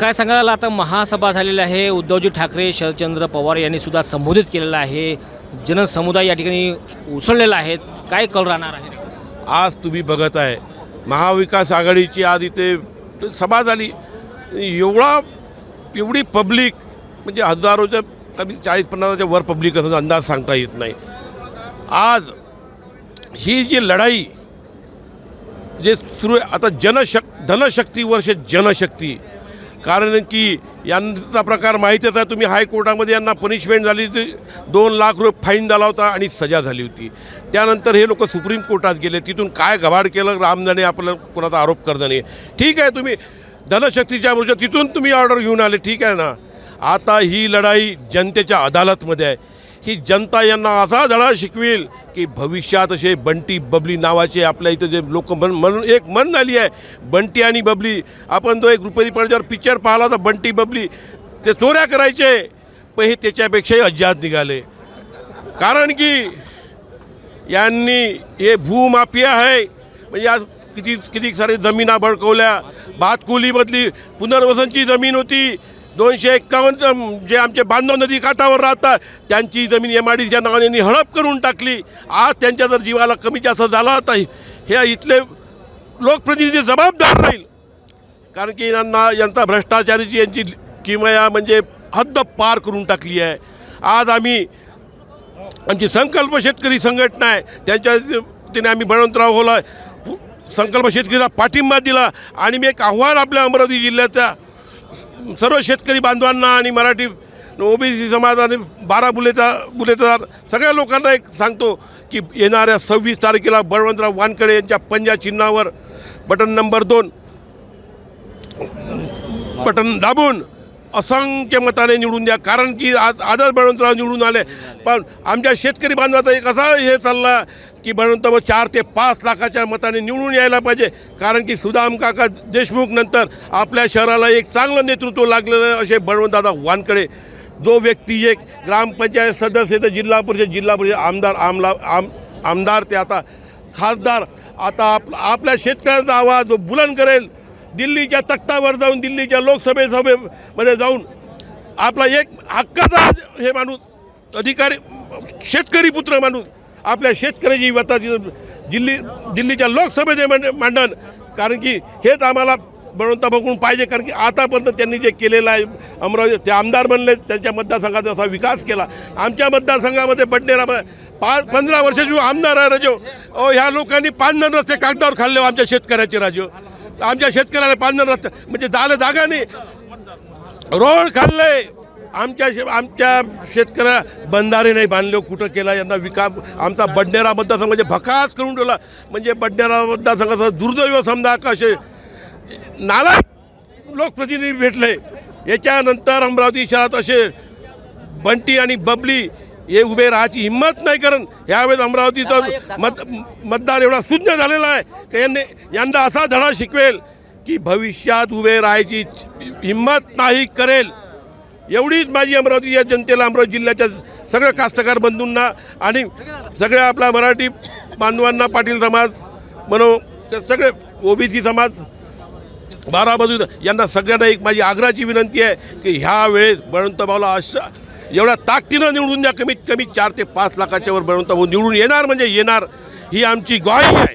काय सांगाल? आता महासभा झालेली आहे. उद्धवजी ठाकरे शरदचंद्र पवार यांनी सुद्धा संबोधित केलेलं आहे. जनसमुदाय या ठिकाणी उसळलेला आहेत काय कल राहणार आहे? आज तुम्ही बघत आहे महाविकास आघाडीची आज इथे सभा झाली. एवढा एवढी पब्लिक म्हणजे हजारोच्या कमी चाळीस पन्नासच्या वर पब्लिक असं अंदाज सांगता येत नाही. आज ही जी लढाई जे सुरू आता जनशक धनशक्ती वर्ष जनशक्ती कारण की यांचा प्रकार माहितीच आहे. तुम्ही हायकोर्टामध्ये यांना पनिशमेंट झाली होती. दोन लाख रुपये फाईन झाला होता आणि सजा झाली होती. त्यानंतर हे लोक सुप्रीम कोर्टात गेले. तिथून काय गभाड केलं? रामजाने आपलं कोणाचा आरोप करणं नाही. ठीक आहे तुम्ही धनशक्तीच्या वर्ष तिथून तुम्ही ऑर्डर घेऊन आले. ठीक आहे ना? आता ही लढाई जनतेच्या अदालतमध्ये आहे. ही जनता यांना असा धडा शिकवेल की भविष्यात असे बंटी बबली नावाचे आपल्या इथं जे लोक म्हण म्हणून एक मन झाली आहे बंटी आणि बबली. आपण तो एक रुपेरी पडद्यावर पिक्चर पाहिला तर बंटी बबली. ते चोऱ्या करायचे पण हे त्याच्यापेक्षाही अज्ञात निघाले. कारण की यांनी हे भूमाफिया आहे. म्हणजे आज किती किती सारे जमिना बळकवल्या भातकुलीमधली पुनर्वसनची जमीन होती. दोनशे एक्कावन्न जे आमचे बांधव नदी काठावर राहतात त्यांची जमीन एम आय डीच्या नावाने हडप करून टाकली. आज त्यांच्या जर जीवाला कमी जास्त झाला तर हे इथले लोकप्रतिनिधी जबाबदार राहील. कारण की यांना यांचा भ्रष्टाचाराची यांची किमया म्हणजे हद्द पार करून टाकली आहे. आज आम्ही आमची संकल्प शेतकरी संघटना आहे. त्यांच्या तिने आम्ही बळवंतराव होला संकल्प शेतकरीचा पाठिंबा दिला. आणि मी एक आव्हान आपल्या अमरावती जिल्ह्याचा सर्व शेतकरी बांधवांना आणि मराठी ओबीसी समाज आणि बारा बुलेचा बुलेदार सगळ्या लोकांना एक सांगतो की येणाऱ्या सव्वीस तारखेला बळवंतराव वानकडे यांच्या पंजा चिन्हावर बटन नंबर दोन बटन दाबून असंख्य मताने निवडून द्या. कारण की आज आदर बळवंतराव निवडून आले. पण आमच्या शेतकरी बांधवाचा एक असा हे चालला की बळवंतराव चार ते पाच लाखाच्या मताने निवडून यायला पाहिजे. कारण की सुदाम काका देशमुख नंतर आपल्या शहराला एक चांगलं नेतृत्व लागलेलं असे बळवंतदादा वानकडे जो व्यक्ती एक ग्रामपंचायत सदस्य तर जिल्हा परिषद जिल्हा परिषद आमदार आमला आम आमदार ते आता खासदार. आता आप आपल्या शेतकऱ्यांचा आवाज जो बुलंद करेल दिल्लीच्या तख्तावर जाऊन दिल्लीच्या लोकसभे सभेमध्ये जाऊन आपला एक हक्काचा हे माणूस अधिकारी शेतकरी पुत्र माणूस आपल्या शेतकऱ्याची व्यथा दिल्ली दिल्लीच्या लोकसभेचे मांड- मांडण. कारण की हेच आम्हाला बळवंता बघून पाहिजे. कारण की आतापर्यंत त्यांनी जे केलेलं आहे अमरावती ते आमदार बनले त्यांच्या मतदारसंघाचा असा विकास केला. आमच्या मतदारसंघामध्ये बडनेरामध्ये पाच पंधरा वर्षाची आमदार आहे राजो अहो ह्या लोकांनी पाच रस्ते कागदावर खाल्ले हो आमच्या शेतकऱ्याचे राजो. आमच्या शेतकऱ्याला पाच रस्ते म्हणजे झालं जागा नाही. रोड खाल्ले आमच्या शे आमच्या शेतकऱ्या बंधारे नाही बांधले कुठं केला यांना विकास आमचा बडनेरा मतदारसंघ म्हणजे भकास करून ठेवला. म्हणजे बडनेरा मतदारसंघाचा दुर्दैव समजा का असे नालायक लोकप्रतिनिधी भेटले. याच्यानंतर अमरावती शहरात असे बंटी आणि बबली हे उभे राहायची हिंमत नाही कारण ह्यावेळेस अमरावतीचा मत मतदार एवढा सुज्ञ झालेला आहे की यांनी यांना असा धडा शिकवेल की भविष्यात उभे राहायची हिंमत नाही करेल. एवढीच माझी अमरावतीच्या जनतेला अमरावती जिल्ह्याच्या सगळ्या कास्तकार बंधूंना आणि सगळ्या आपला मराठी बांधवांना पाटील समाज म्हणून सगळे ओबीसी समाज बारा बाजू यांना सगळ्यांना एक माझी आग्रहाची विनंती आहे की ह्या वेळेस बळवंत भाऊला अशा एवढ्या ताकदीनं निवडून द्या कमीत कमी चार ते पाच लाखाच्यावर बळवंत भाऊ निवडून येणार म्हणजे येणार ही आमची ग्वाही आहे.